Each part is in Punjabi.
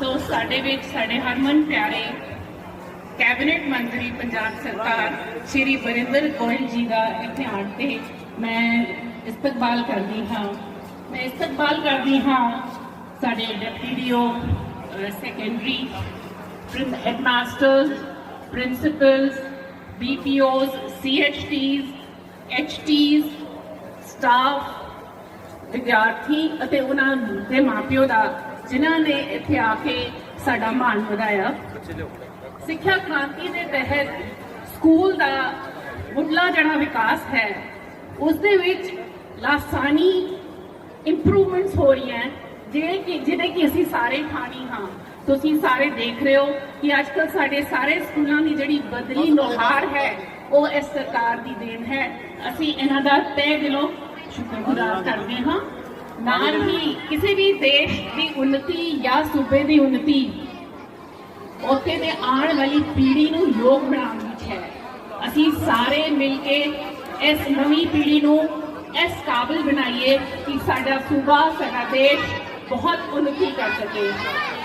ਸੋ ਸਾਡੇ ਵਿੱਚ ਸਾਡੇ ਹਰਮਨ ਪਿਆਰੇ ਕੈਬਨਿਟ ਮੰਤਰੀ ਪੰਜਾਬ ਸਰਕਾਰ, ਸ਼੍ਰੀ ਬਰਿੰਦਰ ਗੋਇਲ ਜੀ ਦਾ ਇੱਥੇ ਆਉਣ ਤੇ ਮੈਂ ਇਸਤਕਬਾਲ ਕਰਦੀ ਹਾਂ। ਮੈਂ ਇਸਤਕਬਾਲ ਕਰਦੀ ਹਾਂ ਸਾਡੇ deputy DEO secondary headmasters principals BPOs CHTs HTs staff ਵਿਦਿਆਰਥੀ ਅਤੇ ਉਹਨਾਂ ਦੇ ਮਾਪਿਓ ਦਾ ਜਿਨ੍ਹਾਂ ਨੇ ਇੱਥੇ ਆ ਕੇ ਸਾਡਾ ਮਾਣ ਵਧਾਇਆ। ਸਿੱਖਿਆ ਕ੍ਰਾਂਤੀ ਦੇ ਤਹਿਤ ਸਕੂਲ ਦਾ ਮੁੱਢਲਾ ਜਿਹੜਾ ਵਿਕਾਸ ਹੈ ਉਸ ਦੇ ਵਿੱਚ ਲਾਸਾਨੀ ਇੰਪਰੂਵਮੈਂਟਸ ਹੋ ਰਹੀਆਂ ਜਿਹੜੇ ਕਿ ਜਿਹਦੇ ਕਿ ਅਸੀਂ ਸਾਰੇ ਖਾਣੀ ਹਾਂ। ਤੁਸੀਂ ਸਾਰੇ ਦੇਖ ਰਹੇ ਹੋ ਕਿ ਅੱਜ ਕੱਲ੍ਹ ਸਾਡੇ ਸਾਰੇ ਸਕੂਲਾਂ ਦੀ ਜਿਹੜੀ ਬਦਲੀ ਨੁਹਾਰ ਹੈ, ਉਹ ਇਸ ਸਰਕਾਰ ਦੀ ਦੇਣ ਹੈ। ਅਸੀਂ ਇਹਨਾਂ ਦਾ ਤਹਿ ਦਿਲੋਂ ਸ਼ੁਕਰਗੁਜ਼ਾਰ ਕਰਦੇ ਹਾਂ। ਨਾਲ ਹੀ ਕਿਸੇ ਵੀ ਦੇਸ਼ ਦੀ ਉન્નਤੀ ਜਾਂ ਸੂਬੇ ਦੀ ਉન્નਤੀ ਉੱਥੇ ਦੇ ਆਉਣ ਵਾਲੀ ਪੀੜ੍ਹੀ ਨੂੰ ਯੋਗ ਬਣਾਉਣ ਵਿੱਚ ਹੈ। ਅਸੀਂ ਸਾਰੇ ਮਿਲ ਕੇ ਇਸ ਨਵੀਂ ਪੀੜ੍ਹੀ ਨੂੰ ਇਸ ਕਾਬਿਲ ਬਣਾਈਏ ਕਿ ਸਾਡਾ ਸੂਬਾ, ਸਾਡਾ ਦੇਸ਼ ਬਹੁਤ ਉન્નਤੀ ਕਰ ਸਕੇ।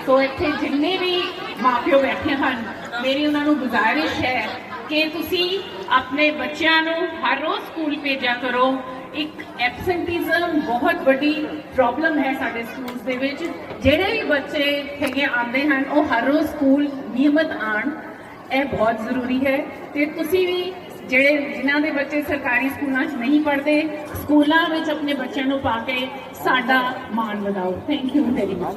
ਸੋ ਇੱਥੇ ਜਿੰਨੇ ਵੀ ਮਾਪਿਓ ਬੈਠੇ ਹਨ, ਮੇਰੀ ਉਹਨਾਂ ਨੂੰ ਗੁਜ਼ਾਰਿਸ਼ ਹੈ ਕਿ ਤੁਸੀਂ ਆਪਣੇ ਬੱਚਿਆਂ ਨੂੰ ਹਰ ਰੋਜ਼ ਸਕੂਲ ਭੇਜਿਆ ਕਰੋ ਇੱਕ ਐਬਸੈਂਟਿਜ਼ਮ ਬਹੁਤ ਵੱਡੀ ਪ੍ਰੋਬਲਮ ਹੈ ਸਾਡੇ ਸਕੂਲਸ ਦੇ ਵਿੱਚ। ਜਿਹੜੇ ਵੀ ਬੱਚੇ ਹੈਗੇ ਆਉਂਦੇ ਹਨ, ਉਹ ਹਰ ਰੋਜ਼ ਸਕੂਲ ਨਿਯਮਤ ਆਣ ਇਹ ਬਹੁਤ ਜ਼ਰੂਰੀ ਹੈ। ਤੇ ਤੁਸੀਂ ਵੀ ਜਿਹੜੇ ਜਿਨ੍ਹਾਂ ਦੇ ਬੱਚੇ ਸਰਕਾਰੀ ਸਕੂਲਾਂ 'ਚ ਨਹੀਂ ਪੜ੍ਹਦੇ ਸਕੂਲਾਂ ਵਿੱਚ ਆਪਣੇ ਬੱਚਿਆਂ ਨੂੰ ਪਾ ਕੇ ਸਾਡਾ ਮਾਣ ਵਧਾਓ। Thank you very much